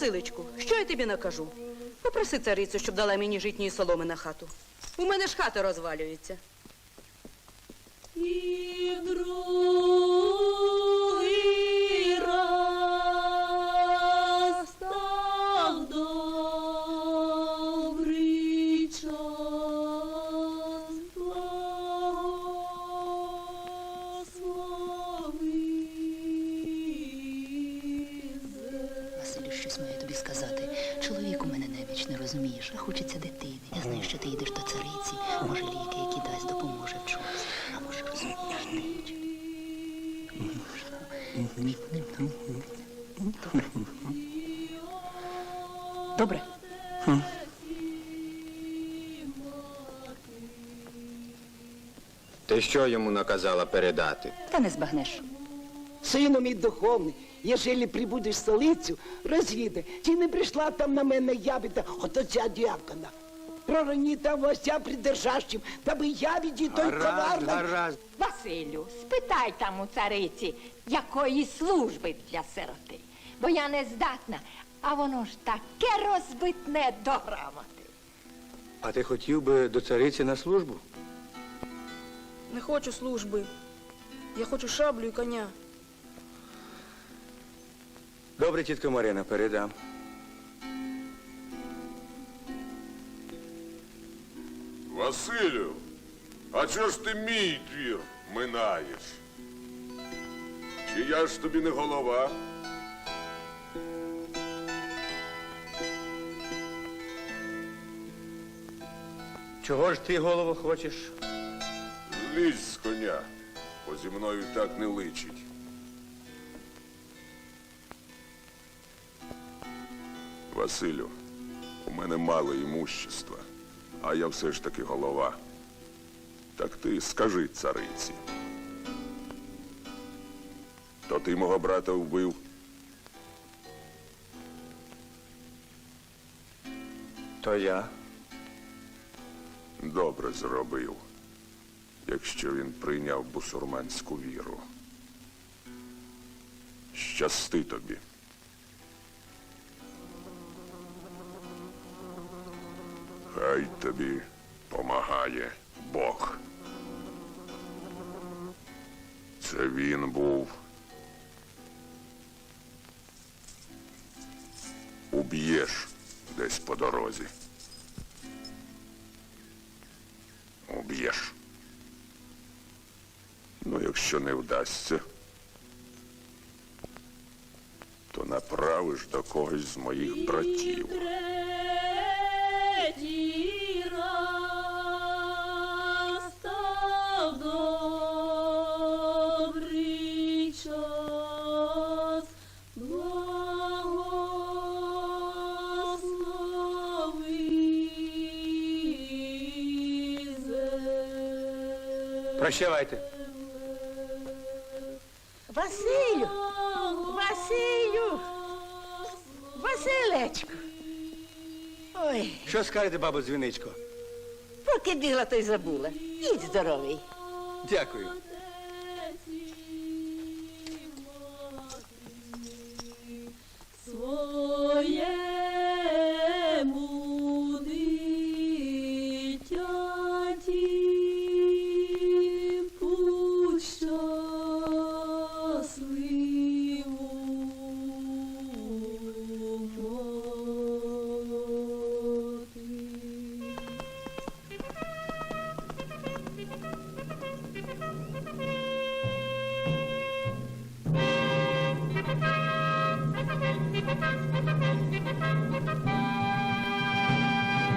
Василечку, що я тобі накажу? Попроси царицю, щоб дала мені житньої соломи на хату. У мене ж хата розвалюється. І щось маю тобі сказати. Чоловік у мене неміч, не розумієш, а хочеться дитини. Я знаю, що ти йдеш до цариці. Може, ліки, які дасть, допоможе в чомусь. А може, розумієш неміч. Добре. Добре. Ти що йому наказала передати? Та не збагнеш. Сину мій духовний, єжелі прибудеш в столицю, розвідай, чи не прийшла там на мене ябіда, ото ця діакона. Пророні там властя придержащим, та би ябіді той коварний. гаразд. Василю, спитай там у цариці, якої служби для сироти. Бо я не здатна, а воно ж таке розбитне до грамоти. А ти хотів би до цариці на службу? Не хочу служби. Я хочу шаблю і коня. Добре, тітка Марина, передам. Василю, а чого ж ти мій двір минаєш? Чи я ж тобі не голова? Чого ж ти голову хочеш? Лізь з коня, бо зі мною так не личить. Василю, у мене мало імущества, а я все ж таки голова. Так ти скажи цариці. То ти мого брата вбив? То я. Добре зробив, якщо він прийняв бусурманську віру. Щасти тобі. Хай тобі помагає Бог. Це він був. Уб'єш десь по дорозі. Уб'єш. Ну, якщо не вдасться, то направиш до когось з моїх братів. Прощавайте. Василю! Василю! Василечко. Ой, Що скажете, бабу Дзвіничко? Поки бігла, то й забула. Їдь здоровий. Дякую.